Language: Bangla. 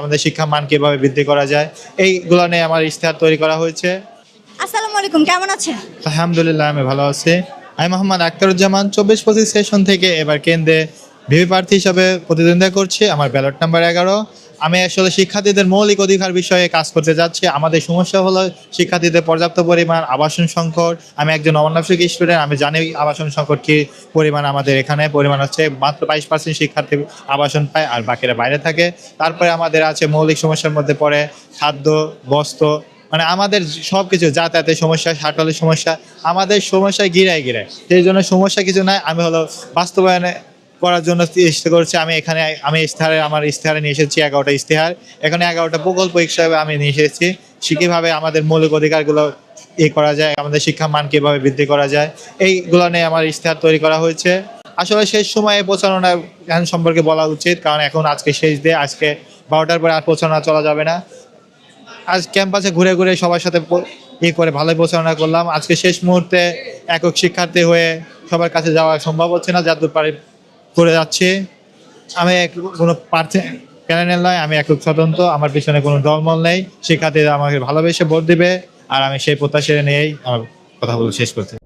আমাদের শিক্ষা মান কীভাবে বৃদ্ধি করা যায় এইগুলো নিয়ে আমার ইশতেহার তৈরি করা হয়েছে। আসসালামু আলাইকুম কেমন আছেন? আলহামদুলিল্লাহ আমি ভালো আছি। আমি মোহাম্মদ আক্তারুজ্জামান চব্বিশ পঁচিশ সেশন থেকে এবার কেন্দ্রে ভিভি প্রার্থী হিসাবে প্রতিদ্বন্দ্বিতা করছি। আমার ব্যালট নাম্বার এগারো। আমি আসলে শিক্ষার্থীদের মৌলিক অধিকার বিষয়ে কাজ করতে যাচ্ছি। আমাদের সমস্যা হলো শিক্ষার্থীদের পর্যাপ্ত পরিমাণ আবাসন সংকট। আমি একজন অনাবশ্যক স্টুডেন্ট, আমি জানি আবাসন সংকট কি পরিমাণ আমাদের এখানে। পরিমাণ হচ্ছে মাত্র বাইশ পার্সেন্ট শিক্ষার্থী আবাসন পায় আর বাকিরা বাইরে থাকে। তারপরে আমাদের আছে মৌলিক সমস্যার মধ্যে পড়ে খাদ্য, বস্ত্র মানে আমাদের সব কিছু যাতায়াতের সমস্যা শাটলের সমস্যা। আমাদের সমস্যায় গিরায় গিরায়। সেই জন্য সমস্যা কিছু নাই। আমি হলো বাস্তবায়নে করার জন্য চেষ্টা করছি। আমি এখানে, আমি ইশতেহারে, আমার ইশতেহারে নিয়ে এসেছি এগারোটা ইশতেহার। এখানে এগারোটা প্রকল্প হিসাবে আমি নিয়ে এসেছি। কীভাবে আমাদের মৌলিক অধিকারগুলো ই করা যায়, আমাদের শিক্ষা মান কীভাবে বৃদ্ধি করা যায়, এইগুলো নিয়ে আমার ইশতেহার তৈরি করা হয়েছে। আসলে শেষ সময়ে প্রচারণা এখন সম্পর্কে বলা উচিত, কারণ এখন আজকে শেষ দিয়ে আজকে বারোটার পরে আর প্রচারণা চলা যাবে না। আজ ক্যাম্পাসে ঘুরে ঘুরে সবার সাথে প- ই করে ভালোই প্রচারণা করলাম। আজকে শেষ মুহূর্তে একক শিক্ষার্থী হয়ে সবার কাছে যাওয়া সম্ভব হচ্ছে না যাদুর পারে করে যাচ্ছি। আমি এক- কোনো প্রার্থী প্যানেল নয়, আমি একক স্বতন্ত্র, আমার পিছনে কোনো দলমল নেই। শিক্ষার্থীরা আমাকে ভালোবেসে ভোট দিবে, আর আমি সেই প্রত্যাশা নিয়েই আমার কথা শেষ করতে